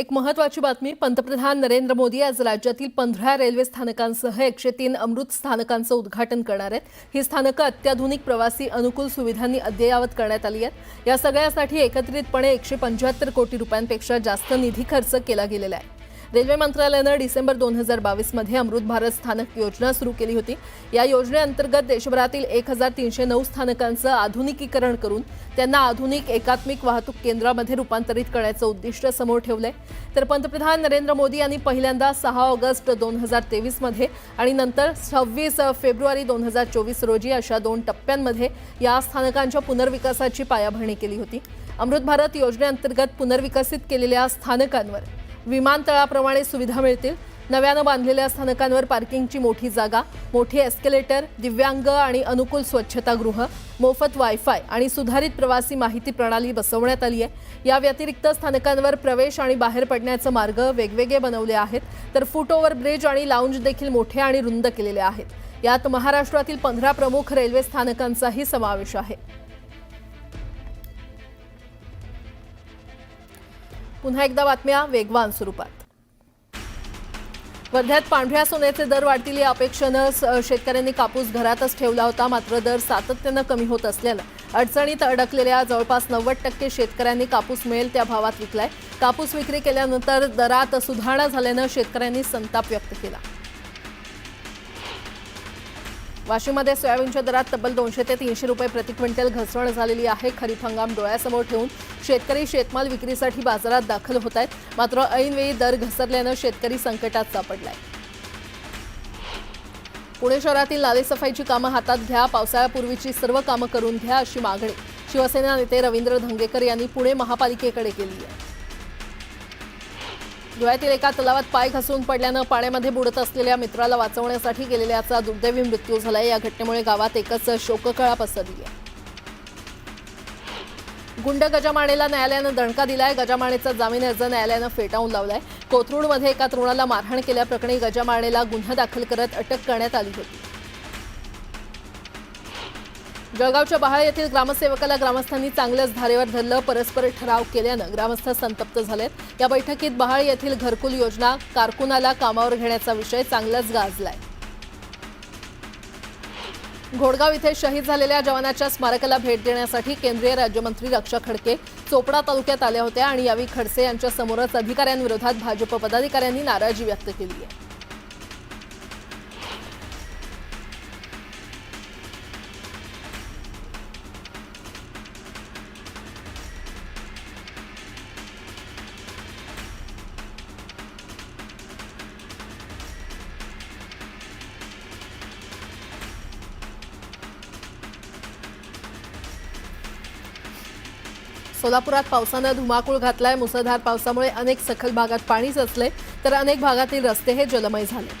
एक महत्वाची बातमी पंतप्रधान नरेंद्र मोदी आज राज्यातील पंधरा रेल्वे स्थानकांसह एकशे तीन अमृत स्थानकांचं उद्घाटन करणार आहेत. ही स्थानकं अत्याधुनिक प्रवासी अनुकूल सुविधांनी अद्ययावत करण्यात आली आहेत. या सगळ्यासाठी एकत्रितपणे एकशे पंच्याहत्तर कोटी रुपयांपेक्षा जास्त निधी खर्च केला गेलेला आहे. रेल्वे मंत्रालयानं डिसेंबर दोन हजार बावीसमध्ये अमृत भारत स्थानक योजना सुरू केली होती. या योजनेअंतर्गत देशभरातील एक हजार तीनशे नऊ स्थानकांचं आधुनिकीकरण करून त्यांना आधुनिक एकात्मिक वाहतूक केंद्रामध्ये रूपांतरित करण्याचं उद्दिष्ट समोर ठेवलंय. तर पंतप्रधान नरेंद्र मोदी यांनी पहिल्यांदा सहा ऑगस्ट दोन हजार तेवीसमध्ये आणि नंतर सव्वीस फेब्रुवारी दोन हजार चोवीस रोजी अशा दोन टप्प्यांमध्ये या स्थानकांच्या पुनर्विकासाची पायाभरणी केली होती. अमृत भारत योजनेअंतर्गत पुनर्विकसित केलेल्या स्थानकांवर विमानतळाप्रमाणे सुविधा मिळतील. नव्यानं बांधलेल्या स्थानकांवर पार्किंगची मोठी जागा मोठी एस्केलेटर दिव्यांग आणि अनुकूल स्वच्छतागृह मोफत वायफाय आणि सुधारित प्रवासी माहिती प्रणाली बसवण्यात आली आहे या व्यतिरिक्त स्थानकांवर प्रवेश आणि बाहेर पडण्याचे मार्ग वेगवेगळे बनवले आहेत. तर फुट ओव्हर ब्रिज आणि लाऊंज देखील मोठे आणि रुंद केलेले आहेत. यात महाराष्ट्रातील पंधरा प्रमुख रेल्वे स्थानकांचाही समावेश आहे. पुन्हा एकदा बातम्या वेगवान स्वरूपात. वर्ध्यात पांढऱ्या सोन्याचे दर वाढतील या अपेक्षेनं शेतकऱ्यांनी कापूस घरातच ठेवला होता. मात्र दर सातत्यानं कमी होत असल्यानं अडचणीत अडकलेल्या जवळपास नव्वद टक्के शेतकऱ्यांनी कापूस मिळेल त्या भावात विकलाय. कापूस विक्री केल्यानंतर दरात सुधारणा झाल्यानं शेतकऱ्यांनी संताप व्यक्त केला. वाशिममध्ये सोयाबीनच्या दरात तब्बल दोनशे ते तीनशे रुपये प्रति क्विंटल घसरण झालेली आहे. खरीप हंगाम डोळ्यासमोर ठेवून शेतकरी शेतमाल विक्रीसाठी बाजारात दाखल होत आहेत. मात्र ऐनवेळी दर घसरल्यानं शेतकरी संकटात सापडलाय. पुणे शहरातील नालेसफाईची कामं हातात घ्या पावसाळ्यापूर्वीची सर्व कामं करून घ्या अशी मागणी शिवसेना नेते रवींद्र धंगेकर यांनी पुणे महापालिकेकडे केली आहे. धुळ्यातील एका तलावात पाय घसरून पडल्यानं पाण्यामध्ये बुडत असलेल्या मित्राला वाचवण्यासाठी गेलेल्याचा दुर्दैवी मृत्यू झालाय. या घटनेमुळे गावात एकच शोककळा पसरली आहे गुंड गजामाणेला न्यायालयानं दणका दिलाय. गजामाणेचा जामीन अर्ज न्यायालयानं फेटाळून लावलाय. कोथरूडमध्ये एका तरुणाला मारहाण केल्याप्रकरणी गजामाणेला गुन्हा दाखल करत अटक करण्यात आली होती. जळगावच्या बहाळ येथील ग्रामसेवकाला ग्रामस्थांनी चांगलंच धारेवर धरलं परस्पर ठराव केल्यानं ग्रामस्थ संतप्त झालेत. या बैठकीत बहाळ येथील घरकुल योजना कारकुनाला कामावर घेण्याचा विषय चांगलाच गाजलाय. घोडगाव इथे शहीद झालेल्या जवानाच्या स्मारकाला भेट देण्यासाठी केंद्रीय राज्यमंत्री रक्षा खडके चोपडा तालुक्यात आल्या होत्या आणि यावेळी खडसे यांच्या समोरच अधिकाऱ्यांविरोधात भाजप पदाधिकाऱ्यांनी नाराजी व्यक्त केली आहे. सोलापुरात पावसानं धुमाकूळ घातलाय मुसळधार पावसामुळे अनेक सखल भागात पाणी साचले तर अनेक भागातील रस्ते हे जलमय झाले.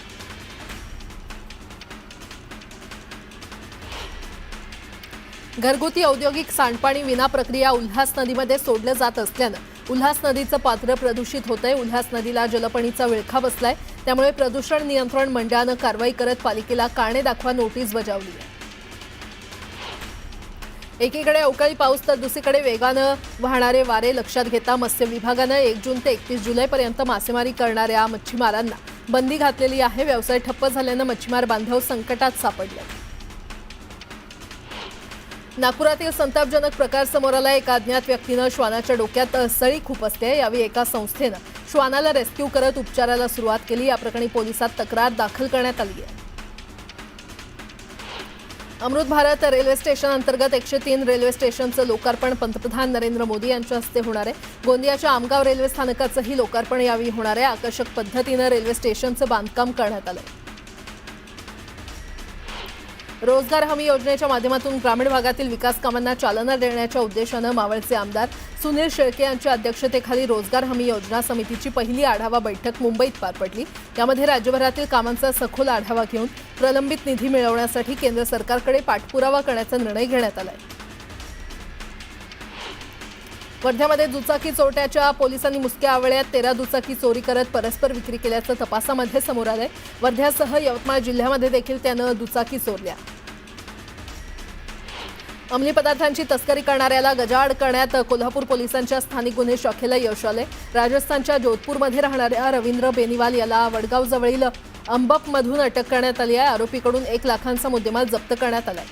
घरगुती औद्योगिक सांडपाणी विना प्रक्रिया उल्हास नदीमध्ये सोडलं जात असल्यानं उल्हास नदीचं पात्र प्रदूषित होतंय. उल्हास नदीला जलपणीचा विळखा बसलाय. त्यामुळे प्रदूषण नियंत्रण मंडळानं कारवाई करत पालिकेला कारणे दाखवा नोटीस बजावली आहे एकीकडे अवकाळी पाऊस तर दुसरीकडे वेगानं वाहणारे वारे लक्षात घेता मत्स्य विभागानं एक जून ते एकतीस जुलैपर्यंत मासेमारी करणाऱ्या मच्छीमारांना बंदी घातलेली आहे. व्यवसाय ठप्प झाल्यानं मच्छीमार बांधव संकटात सापडले. नागपुरातील संतापजनक प्रकार समोर आला. एका अज्ञात व्यक्तीनं श्वानाच्या डोक्यात सळी खुपसते यावेळी एका संस्थेनं श्वानाला रेस्क्यू करत उपचाराला सुरुवात केली. या प्रकरणी पोलिसात तक्रार दाखल करण्यात आली आहे. अमृत भारत रेल्वे स्टेशन अंतर्गत एकशे तीन रेल्वे स्टेशनचं लोकार्पण पंतप्रधान नरेंद्र मोदी यांच्या हस्ते होणार आहे. गोंदियाच्या आमगाव रेल्वे स्थानकाचंही लोकार्पण यावेळी होणार आहे. आकर्षक पद्धतीनं रेल्वे स्टेशनचं बांधकाम करण्यात आलं रोजगार हमी योजनेच्या माध्यमातून ग्रामीण भागातील विकास कामांना चालना देण्याच्या उद्देशानं मावळचे आमदार सुनील शेळके यांच्या अध्यक्षतेखाली रोजगार हमी योजना समितीची पहिली आढावा बैठक मुंबईत पार पडली. यामध्ये राज्यभरातील कामांचा सखोल आढावा घेऊन प्रलंबित निधी मिळवण्यासाठी केंद्र सरकारकडे पाठपुरावा करण्याचा निर्णय घेण्यात आलाय. वर्ध्यामध्ये दुचाकी चोरट्याच्या पोलिसांनी मुसक्या आवळ्यात तेरा दुचाकी चोरी करत परस्पर विक्री केल्याचं तपासामध्ये समोर आलंय. वर्ध्यासह यवतमाळ जिल्ह्यामध्ये देखील त्यानं दुचाकी चोरल्या. अंमली पदार्थांची तस्करी करणाऱ्याला गजाआड करण्यात कोल्हापूर पोलिसांच्या स्थानिक गुन्हे शाखेला यश आले. राजस्थानच्या जोधपूरमध्ये राहणाऱ्या रवींद्र बेनिवाल याला वडगाव जवळील अंबपमधून अटक करण्यात आली आहे. आरोपीकडून एक लाखांचा मुद्देमाल जप्त करण्यात आलाय.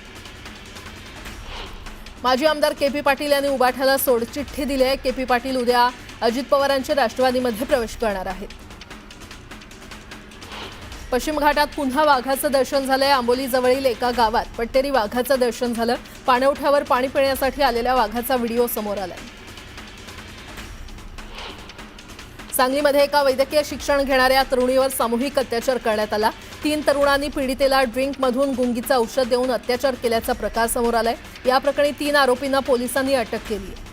माजी आमदार के पी पाटील यांनी उबाठ्याला सोडचिठ्ठी दिली आहे. के पी पाटील उद्या अजित पवारांच्या राष्ट्रवादीमध्ये प्रवेश करणार आहेत. पश्चिम घाटात पुन्हा वाघाचं दर्शन झालंय. आंबोलीजवळील एका गावात पट्टेरी वाघाचं दर्शन झालं. पाणवठ्यावर पाणी पिण्यासाठी आलेल्या वाघाचा व्हिडिओ समोर आलाय. सांगलीमध्ये एका वैद्यकीय शिक्षण घेणाऱ्या तरुणीवर सामूहिक अत्याचार करण्यात आला. तीन तरुणांनी पीडितेला ड्रिंकमधून गुंगीचं औषध देऊन अत्याचार केल्याचा प्रकार समोर आलाय. या प्रकरणी तीन आरोपींना पोलिसांनी अटक केली आहे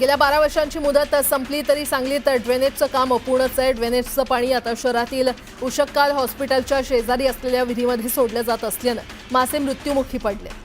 गेल्या बारा वर्षांची मुदत संपली तरी सांगलीत ड्रेनेजचं काम अपूर्णच आहे. ड्रेनेजचं पाणी आता शहरातील उशक्काल हॉस्पिटलच्या शेजारी असलेल्या विहिरीमध्ये सोडलं जात असल्यानं मासे मृत्युमुखी पडले.